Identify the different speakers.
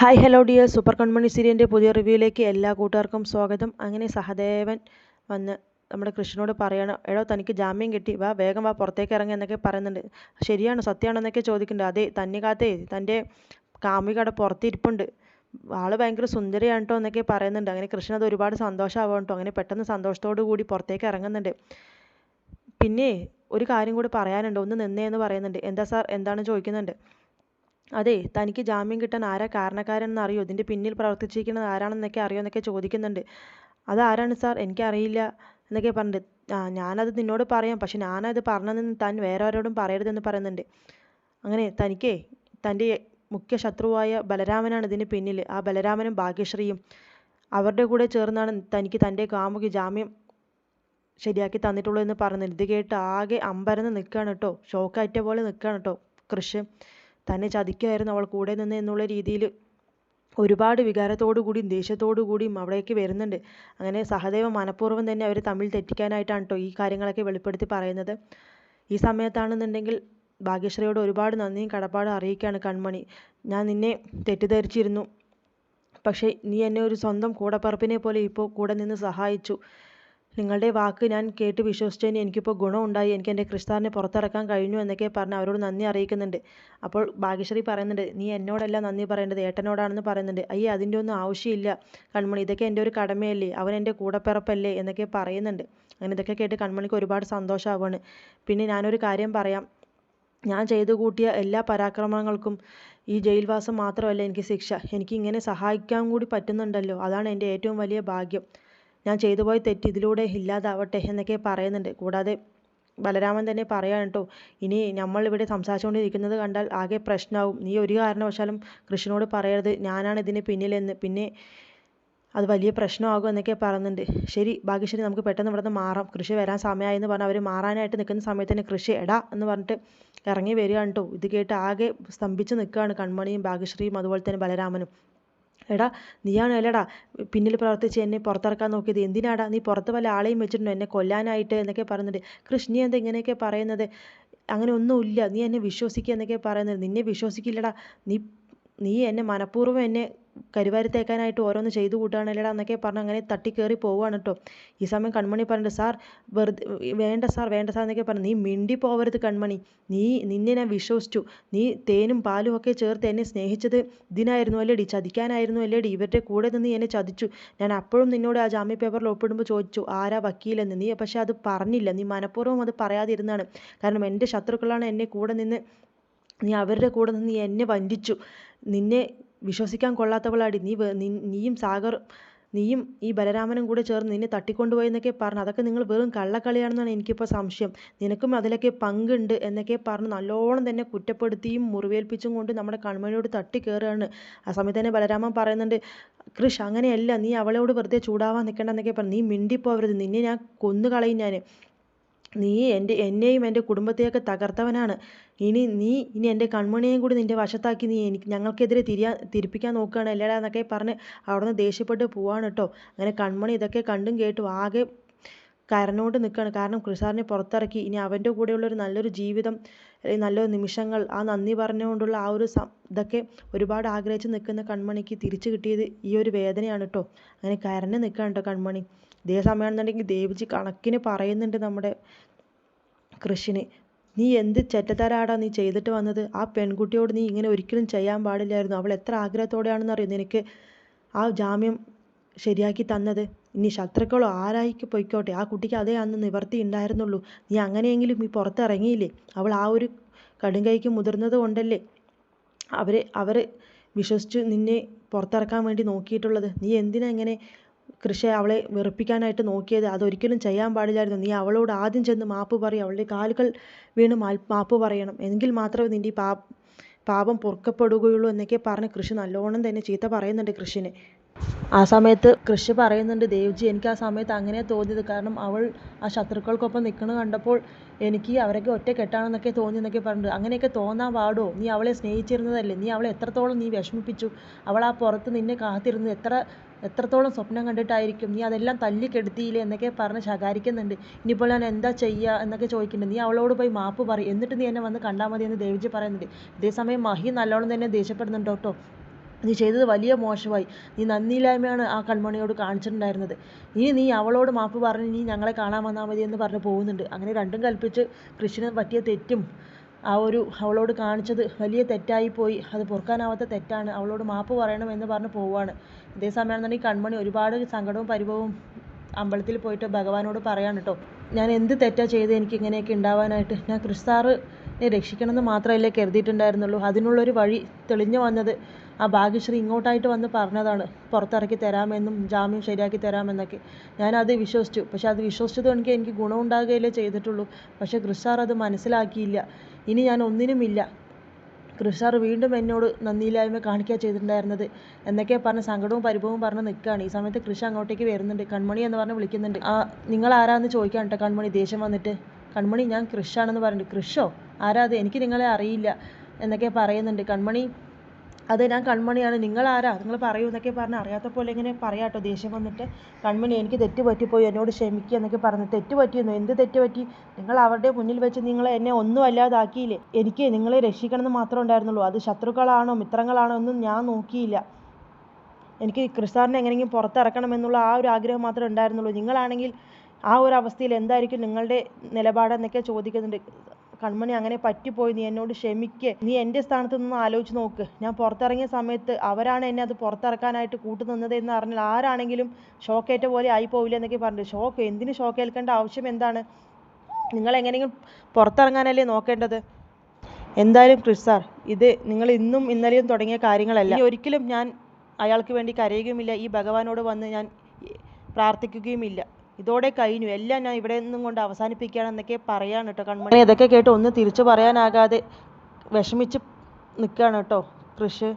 Speaker 1: Hi hello dear super Kanmani സീരിയന്റെ പുതിയ റിവ്യൂയിലേക്ക് എല്ലാ കൂട്ടുകാർക്കും സ്വാഗതം. അങ്ങനെ സഹദേവൻ വന്ന് നമ്മുടെ കൃഷ്ണനോട് പറയണം എടോ തനിക്ക് ജാമ്യം കിട്ടി. വാ വേഗം വാ പുറത്തേക്ക് ഇറങ്ങി എന്നൊക്കെ പറയുന്നുണ്ട്. ശരിയാണ് സത്യമാണെന്നൊക്കെ ചോദിക്കുന്നുണ്ട്. അതെ തന്നെ കാത്തേ തന്റെ കാമുകയുടെ പുറത്തിരിപ്പുണ്ട്. ആൾ ഭയങ്കര സുന്ദരിയാണ് കേട്ടോ എന്നൊക്കെ പറയുന്നുണ്ട്. അങ്ങനെ കൃഷ്ണൻ അത് ഒരുപാട് സന്തോഷമാവും കേട്ടോ അങ്ങനെ പെട്ടെന്ന് സന്തോഷത്തോടു കൂടി പുറത്തേക്ക് ഇറങ്ങുന്നുണ്ട്. പിന്നെ ഒരു കാര്യം കൂടി പറയാനുണ്ട്. ഒന്ന് നിന്നേ എന്ന് പറയുന്നുണ്ട്. എന്താ സാർ? എന്താണ്? ചോദിക്കുന്നുണ്ട്. അതെ തനിക്ക് ജാമ്യം കിട്ടാൻ ആരാ കാരണക്കാരെന്ന് അറിയോ ഇതിന്റെ പിന്നിൽ പ്രവർത്തിച്ചിരിക്കുന്നത് ആരാണെന്നൊക്കെ അറിയോ എന്നൊക്കെ ചോദിക്കുന്നുണ്ട്. അതാരാണ് സാർ? എനിക്കറിയില്ല എന്നൊക്കെ പറഞ്ഞിട്ട് ആ ഞാനത് നിന്നോട് പറയാം. പക്ഷെ ഞാനത് പറഞ്ഞതെന്ന് താൻ വേറെ ആരോടും പറയരുതെന്ന് പറയുന്നുണ്ട്. അങ്ങനെ തനിക്കേ തന്റെ മുഖ്യ ശത്രുവായ ബലരാമനാണ് ഇതിന് പിന്നിൽ. ആ ബലരാമനും ഭാഗ്യശ്രീയും അവരുടെ കൂടെ ചേർന്നാണ് തനിക്ക് തന്റെ കാമുകി ജാമ്യം ശരിയാക്കി തന്നിട്ടുള്ളൂ എന്ന് പറയുന്നുണ്ട്. ഇത് കേട്ട് ആകെ അമ്പരന്ന് നിൽക്കുകയാണ് കേട്ടോ. ഷോക്കായിട്ട പോലെ നിൽക്കുകയാണ് കേട്ടോ കൃഷ്. തന്നെ ചതിക്കുകയായിരുന്നു അവൾ കൂടെ നിന്ന് എന്നുള്ള രീതിയിൽ ഒരുപാട് വികാരത്തോടു കൂടിയും ദേഷ്യത്തോടു കൂടിയും അവിടേക്ക് വരുന്നുണ്ട്. അങ്ങനെ സഹദേവ മനഃപൂർവം തന്നെ അവർ തമ്മിൽ തെറ്റിക്കാനായിട്ടാണ് കേട്ടോ ഈ കാര്യങ്ങളൊക്കെ വെളിപ്പെടുത്തി പറയുന്നത്. ഈ സമയത്താണെന്നുണ്ടെങ്കിൽ ഭാഗ്യശ്രീയോട് ഒരുപാട് നന്ദിയും കടപ്പാടും അറിയിക്കുകയാണ് കൺമണി. ഞാൻ നിന്നെ തെറ്റിദ്ധരിച്ചിരുന്നു. പക്ഷേ നീ എന്നെ ഒരു സ്വന്തം കൂടപ്പറപ്പിനെ പോലെ ഇപ്പോൾ കൂടെ നിന്ന് സഹായിച്ചു. നിങ്ങളുടെ വാക്ക് ഞാൻ കേട്ട് വിശ്വസിച്ചതിന് എനിക്കിപ്പോൾ ഗുണമുണ്ടായി എനിക്ക് എന്റെ ക്രിസ്താറിനെ പുറത്തിറക്കാൻ കഴിഞ്ഞു എന്നൊക്കെ പറഞ്ഞ് അവരോട് നന്ദി അറിയിക്കുന്നുണ്ട്. അപ്പോൾ ഭാഗ്യശ്രീ പറയുന്നുണ്ട് നീ എന്നോടല്ല നന്ദി പറയേണ്ടത്. ഏട്ടനോടാണെന്ന് പറയുന്നുണ്ട്. അയ്യേ അതിന്റെ ഒന്നും ആവശ്യമില്ല. കൺമണി ഇതൊക്കെ എന്റെ ഒരു കടമയല്ലേ? അവൻ എന്റെ കൂടപ്പിറപ്പല്ലേ? എന്നൊക്കെ പറയുന്നുണ്ട്. അങ്ങനെ ഇതൊക്കെ കേട്ട് കൺമണിക്ക് ഒരുപാട് സന്തോഷമാവുകയാണ് പിന്നെ ഞാനൊരു കാര്യം പറയാം. ഞാൻ ചെയ്തു കൂട്ടിയ എല്ലാ പരാക്രമങ്ങൾക്കും ഈ ജയിൽവാസം മാത്രമല്ല എനിക്ക് ശിക്ഷ. എനിക്ക് ഇങ്ങനെ സഹായിക്കാൻ കൂടി പറ്റുന്നുണ്ടല്ലോ. അതാണ് എന്റെ ഏറ്റവും വലിയ ഭാഗ്യം. ഞാൻ ചെയ്തു പോയ തെറ്റ് ഇതിലൂടെ ഇല്ലാതാവട്ടെ എന്നൊക്കെ പറയുന്നുണ്ട്. കൂടാതെ ബലരാമൻ തന്നെ പറയാണ് കേട്ടോ ഇനി നമ്മൾ ഇവിടെ സംസാരിച്ചുകൊണ്ടിരിക്കുന്നത് കണ്ടാൽ ആകെ പ്രശ്നമാവും. നീ ഒരു കാരണവശാലും കൃഷ്ണനോട് പറയരുത്. ഞാനാണ് ഇതിന് പിന്നിലെന്ന്. പിന്നെ അത് വലിയ പ്രശ്നമാകും എന്നൊക്കെ പറയുന്നുണ്ട്. ശരി ഭാഗ്യശ്രീ നമുക്ക് പെട്ടെന്ന് ഇവിടെ നിന്ന് മാറാം. കൃഷി വരാൻ സമയമായി എന്ന് പറഞ്ഞ് അവർ മാറാനായിട്ട് നിൽക്കുന്ന സമയത്ത് തന്നെ കൃഷി എടാ എന്ന് പറഞ്ഞിട്ട് ഇറങ്ങി വരികയാണ് കേട്ടോ. ഇത് കേട്ട് ആകെ സ്തംഭിച്ച് നിൽക്കുകയാണ് കൺമണിയും ഭാഗ്യശ്രീയും അതുപോലെ തന്നെ ബലരാമനും. എടാ അല്ലടാ പിന്നിൽ പ്രവർത്തിച്ച് എന്നെ പുറത്തിറക്കാൻ നോക്കിയത്. എന്തിനാടാ നീ പുറത്ത് വല്ല ആളെയും വെച്ചിട്ടുണ്ടോ? എന്നെ കൊല്ലാനായിട്ട് എന്നൊക്കെ പറയുന്നുണ്ട് കൃഷ് നീ എന്താ ഇങ്ങനെയൊക്കെ പറയുന്നത്? അങ്ങനെ ഒന്നുമില്ല. നീ എന്നെ വിശ്വസിക്കുക എന്നൊക്കെ പറയുന്നത്. നിന്നെ വിശ്വസിക്കില്ലടാ. നീ നീ എന്നെ മനഃപൂർവം എന്നെ കരുവാരത്തേക്കാനായിട്ട് ഓരോന്ന് ചെയ്തു കൂട്ടുകയാണല്ലേടാ എന്നൊക്കെ പറഞ്ഞ് അങ്ങനെ തട്ടിക്കയറി പോവുകയാണ് കേട്ടോ ഈ സമയം കൺമണി പറഞ്ഞിട്ട് സാർ വെറുതെ വേണ്ട സാർ വേണ്ട സാർ എന്നൊക്കെ പറഞ്ഞു നീ മിണ്ടി പോവരുത് കൺമണി. നീ നിന്നെ ഞാൻ വിശ്വസിച്ചു. നീ തേനും പാലും ഒക്കെ ചേർത്ത് എന്നെ സ്നേഹിച്ചത് ഇതിനായിരുന്നു അല്ലേടി ചതിക്കാനായിരുന്നു അല്ലേടി. ഇവരുടെ കൂടെ നിന്ന് എന്നെ ചതിച്ചു. ഞാൻ അപ്പോഴും നിന്നോട് ആ ജാമ്യ പേപ്പറിൽ ഒപ്പിടുമ്പോൾ ചോദിച്ചു ആരാ വക്കീലെന്ന്? നീ പക്ഷേ അത് പറഞ്ഞില്ല. നീ മനഃപൂർവം അത് പറയാതിരുന്നാണ് കാരണം എന്റെ ശത്രുക്കളാണ് എന്നെ കൂടെ നിന്ന് നീ അവരുടെ കൂടെ നിന്ന് എന്നെ വഞ്ചിച്ചു. നിന്നെ വിശ്വസിക്കാൻ കൊള്ളാത്തവളാടി. നീ നീയും സാഗർ നീയും ഈ ബലരാമനും കൂടെ ചേർന്ന് നിന്നെ തട്ടിക്കൊണ്ടുപോയി എന്നൊക്കെ പറഞ്ഞു അതൊക്കെ നിങ്ങൾ വെറും കള്ളക്കളിയാണെന്നാണ് എനിക്കിപ്പോൾ സംശയം. നിനക്കും അതിലൊക്കെ പങ്കുണ്ട് എന്നൊക്കെ പറഞ്ഞ് നല്ലോണം തന്നെ കുറ്റപ്പെടുത്തിയും മുറിവേൽപ്പിച്ചും കൊണ്ട് നമ്മുടെ കൺമണിയോട് തട്ടി കയറുകയാണ്. ആ സമയത്ത് തന്നെ ബലരാമൻ പറയുന്നുണ്ട് കൃഷ് അങ്ങനെയല്ല നീ അവളോട് വെറുതെ ചൂടാവാൻ നിൽക്കണ്ട എന്നൊക്കെ പറഞ്ഞു നീ മിണ്ടിപ്പോവരുത്. നിന്നെ ഞാൻ കൊന്നുകളയും ഞാൻ നീ എന്റെ എന്നെയും എന്റെ കുടുംബത്തെയൊക്കെ തകർത്തവനാണ്. ഇനി നീ ഇനി എന്റെ കൺമണിയെയും കൂടി നിന്റെ വശത്താക്കി നീ എനിക്ക് ഞങ്ങൾക്കെതിരെ തിരിയാ തിരിപ്പിക്കാൻ നോക്കുകയാണ്. അല്ലേടാ എന്നൊക്കെ പറഞ്ഞ് അവിടെ നിന്ന് ദേഷ്യപ്പെട്ട് പോവാണ് കേട്ടോ. അങ്ങനെ കൺമണി ഇതൊക്കെ കണ്ടും കേട്ടും ആകെ കരനോട് നിൽക്കുകയാണ്. കാരണം കൃഷാറിനെ പുറത്തിറക്കി. ഇനി അവന്റെ കൂടെയുള്ള ഒരു നല്ലൊരു ജീവിതം നല്ലൊരു നിമിഷങ്ങൾ ആ നന്ദി പറഞ്ഞുകൊണ്ടുള്ള ആ ഒരു ഇതൊക്കെ ഒരുപാട് ആഗ്രഹിച്ച് നിൽക്കുന്ന കൺമണിക്ക് തിരിച്ചു കിട്ടിയത് ഈ ഒരു വേദനയാണ് കേട്ടോ. അങ്ങനെ കരഞ്ഞ് നിൽക്കുകയാണ് കേട്ടോ കൺമണി. ഇതേ സമയമാണെന്നുണ്ടെങ്കിൽ ദേവിജി കണക്കിന് പറയുന്നുണ്ട് നമ്മുടെ കൃഷിന്. നീ എന്ത് ചെറ്റത്തരാടാ നീ ചെയ്തിട്ട് വന്നത്? ആ പെൺകുട്ടിയോട് നീ ഇങ്ങനെ ഒരിക്കലും ചെയ്യാൻ പാടില്ലായിരുന്നു. അവൾ എത്ര ആഗ്രഹത്തോടെയാണെന്ന് അറിയോ? നിനക്ക് ആ ജാമ്യം ശരിയാക്കി തന്നത്. ഇനി ശത്രുക്കളോ ആരായിക്ക് പൊയ്ക്കോട്ടെ? ആ കുട്ടിക്ക് അതേ അന്ന് നിവർത്തി ഉണ്ടായിരുന്നുള്ളൂ. നീ അങ്ങനെയെങ്കിലും ഈ പുറത്തിറങ്ങിയില്ലേ? അവൾ ആ ഒരു കടുങ്കൈക്ക് മുതിർന്നത് കൊണ്ടല്ലേ അവരെ അവർ വിശ്വസിച്ച് നിന്നെ പുറത്തിറക്കാൻ വേണ്ടി നോക്കിയിട്ടുള്ളത്? നീ എന്തിനാ ഇങ്ങനെ കൃഷി അവളെ വെറുപ്പിക്കാനായിട്ട് നോക്കിയത് അതൊരിക്കലും ചെയ്യാൻ പാടില്ലായിരുന്നു. നീ അവളോട് ആദ്യം ചെന്ന് മാപ്പ് പറയും അവളുടെ കാലുകൾ വീണ് മാപ്പ് പറയണം. എങ്കിൽ മാത്രമേ നിന്റെ ഈ പാപം പൊറുക്കപ്പെടുകയുള്ളൂ എന്നൊക്കെ പറഞ്ഞ് കൃഷി നല്ലോണം തന്നെ ചീത്ത പറയുന്നുണ്ട് കൃഷിനെ. ആ സമയത്ത് കൃഷി പറയുന്നുണ്ട് ദേവ്ജി എനിക്ക് ആ സമയത്ത് അങ്ങനെ തോന്നിയത്. കാരണം അവൾ ആ ശത്രുക്കൾക്കൊപ്പം നിൽക്കുന്നത് കണ്ടപ്പോൾ എനിക്ക് അവരൊക്കെ ഒറ്റ കെട്ടാണെന്നൊക്കെ തോന്നി എന്നൊക്കെ പറഞ്ഞിട്ട് അങ്ങനെയൊക്കെ തോന്നാൻ പാടുമോ നീ അവളെ സ്നേഹിച്ചിരുന്നതല്ലേ? നീ അവളെ എത്രത്തോളം നീ വിഷമിപ്പിച്ചു? അവൾ ആ പുറത്ത് നിന്നെ കാത്തിരുന്നത് എത്ര എത്രത്തോളം സ്വപ്നം കണ്ടിട്ടായിരിക്കും? നീ അതെല്ലാം തല്ലിക്കെടുത്തിയില്ലേ എന്നൊക്കെ പറഞ്ഞ് ശകാരിക്കുന്നുണ്ട്. ഇനിയിപ്പോൾ ഞാൻ എന്താ ചെയ്യുക എന്നൊക്കെ ചോദിക്കുന്നുണ്ട്. നീ അവളോട് പോയി മാപ്പ് പറ. എന്നിട്ട് നീ എന്നെ വന്ന് കണ്ടാൽ മതി എന്ന് ദേവിജി പറയുന്നുണ്ട്. അതേസമയം മഹി നല്ലോണം തന്നെ ദേഷ്യപ്പെടുന്നുണ്ട് കേട്ടോ. നീ ചെയ്തത് വലിയ മോശമായി. നീ നന്ദിയില്ലായ്മയാണ് ആ കൺമണിയോട് കാണിച്ചിട്ടുണ്ടായിരുന്നത്. ഇനി നീ അവളോട് മാപ്പ് പറഞ്ഞ് നീ ഞങ്ങളെ കാണാൻ വന്നാൽ മതി എന്ന് പറഞ്ഞ് പോകുന്നുണ്ട്. അങ്ങനെ രണ്ടും കൽപ്പിച്ച് കൃഷ്ണന് പറ്റിയ തെറ്റും ആ ഒരു അവളോട് കാണിച്ചത് വലിയ തെറ്റായി പോയി. അത് പൊറുക്കാനാവാത്ത തെറ്റാണ്. അവളോട് മാപ്പ് പറയണം എന്ന് പറഞ്ഞ് പോവുകയാണ്. ഇതേ സമയമാണെന്നുണ്ടെങ്കിൽ കൺമണി ഒരുപാട് സങ്കടവും പരിഭവവും അമ്പലത്തിൽ പോയിട്ട് ഭഗവാനോട് പറയാണ് കേട്ടോ ഞാൻ എന്ത് തെറ്റാ ചെയ്ത് എനിക്ക് ഇങ്ങനെയൊക്കെ ഉണ്ടാവാനായിട്ട്. ഞാൻ ക്രിസ്താറിനെ രക്ഷിക്കണമെന്ന് മാത്രമല്ലേ കരുതിയിട്ടുണ്ടായിരുന്നുള്ളൂ. അതിനുള്ളൊരു വഴി തെളിഞ്ഞു വന്നത് ആ ഭാഗ്യശ്രീ ഇങ്ങോട്ടായിട്ട് വന്ന് പറഞ്ഞതാണ്. പുറത്തിറക്കി തരാമെന്നും ജാമ്യം ശരിയാക്കി തരാമെന്നൊക്കെ. ഞാനത് വിശ്വസിച്ചു. പക്ഷെ അത് വിശ്വസിച്ചത് എനിക്ക് എനിക്ക് ഗുണമുണ്ടാകുകയല്ലേ ചെയ്തിട്ടുള്ളൂ. പക്ഷേ ക്രിസ്താർ അത് മനസ്സിലാക്കിയില്ല. ഇനി ഞാൻ ഒന്നിനുമില്ല. കൃഷാർ വീണ്ടും എന്നോട് നന്ദിയില്ലായ്മ കാണിക്കുക ചെയ്തിട്ടുണ്ടായിരുന്നത്. എന്നൊക്കെ പറഞ്ഞ് സങ്കടവും പരിഭവവും പറഞ്ഞ് നിൽക്കുകയാണ്. ഈ സമയത്ത് കൃഷി അങ്ങോട്ടേക്ക് വരുന്നുണ്ട്. കൺമണി എന്ന് പറഞ്ഞ് വിളിക്കുന്നുണ്ട്. ആ നിങ്ങൾ ആരാന്ന് ചോദിക്കാൻ കേട്ടോ കൺമണി ദേഷ്യം വന്നിട്ട്. കൺമണി ഞാൻ കൃഷാണെന്ന് പറഞ്ഞിട്ട്. കൃഷോ? ആരാ അത്? എനിക്ക് നിങ്ങളെ അറിയില്ല. എന്നൊക്കെ പറയുന്നുണ്ട്. കൺമണി അതെ ഞാൻ കൺമണിയാണ്. നിങ്ങൾ ആരാ? നിങ്ങൾ പറയൂ എന്നൊക്കെ പറഞ്ഞ് അറിയാത്ത പോലെ ഇങ്ങനെ പറയാട്ടോ ദേഷ്യം വന്നിട്ട് കൺമണി എനിക്ക് തെറ്റ് പറ്റിപ്പോയി എന്നോട് ക്ഷമിക്കുക എന്നൊക്കെ പറഞ്ഞ് തെറ്റ് പറ്റിയെന്നു എന്ത് തെറ്റ് പറ്റി നിങ്ങൾ അവരുടെ മുന്നിൽ വെച്ച് നിങ്ങൾ എന്നെ ഒന്നും അല്ലാതാക്കിയില്ലേ? എനിക്ക് നിങ്ങളെ രക്ഷിക്കണം എന്ന് മാത്രമേ ഉണ്ടായിരുന്നുള്ളൂ. അത് ശത്രുക്കളാണോ മിത്രങ്ങളാണോ ഒന്നും ഞാൻ നോക്കിയില്ല. എനിക്ക് ക്രിസ്താറിനെ എങ്ങനെയെങ്കിലും പുറത്തിറക്കണം എന്നുള്ള ആ ഒരു ആഗ്രഹം മാത്രമേ ഉണ്ടായിരുന്നുള്ളൂ. നിങ്ങളാണെങ്കിൽ ആ ഒരു അവസ്ഥയിൽ എന്തായിരിക്കും നിങ്ങളുടെ നിലപാടെന്നൊക്കെ ചോദിക്കുന്നുണ്ട്. കൺമണി അങ്ങനെ പറ്റിപ്പോയി. നീ എന്നോട് ക്ഷമിക്ക്. നീ എന്റെ സ്ഥാനത്ത് നിന്ന് ആലോചിച്ച് നോക്ക്. ഞാൻ പുറത്തിറങ്ങിയ സമയത്ത് അവരാണ് എന്നെ അത് പുറത്തിറക്കാനായിട്ട് കൂട്ടുനിന്നത് എന്ന് അറിഞ്ഞാൽ ആരാണെങ്കിലും ഷോക്കേറ്റ പോലെ ആയി പോവില്ല എന്നൊക്കെ പറഞ്ഞു ഷോക്ക്? എന്തിന് ഷോക്ക്? ഏൽക്കേണ്ട ആവശ്യം എന്താണ്? നിങ്ങൾ എങ്ങനെയെങ്കിലും പുറത്തിറങ്ങാനല്ലേ നോക്കേണ്ടത്? എന്തായാലും ക്രിസ് സാർ ഇത് നിങ്ങൾ ഇന്നും ഇന്നലെയും തുടങ്ങിയ കാര്യങ്ങളല്ല. ഒരിക്കലും ഞാൻ അയാൾക്ക് വേണ്ടി കരയുകയുമില്ല. ഈ ഭഗവാനോട് വന്ന് ഞാൻ പ്രാർത്ഥിക്കുകയുമില്ല. ഇതോടെ കഴിഞ്ഞു. എല്ലാം ഞാൻ ഇവിടെ നിന്നും കൊണ്ട് അവസാനിപ്പിക്കുകയാണെന്നൊക്കെ പറയാണ് കേട്ടോ കൺമണി. ഇതൊക്കെ കേട്ട് ഒന്ന് തിരിച്ചു പറയാനാകാതെ വിഷമിച്ച് നിൽക്കുകയാണ് കേട്ടോ കൃഷ്.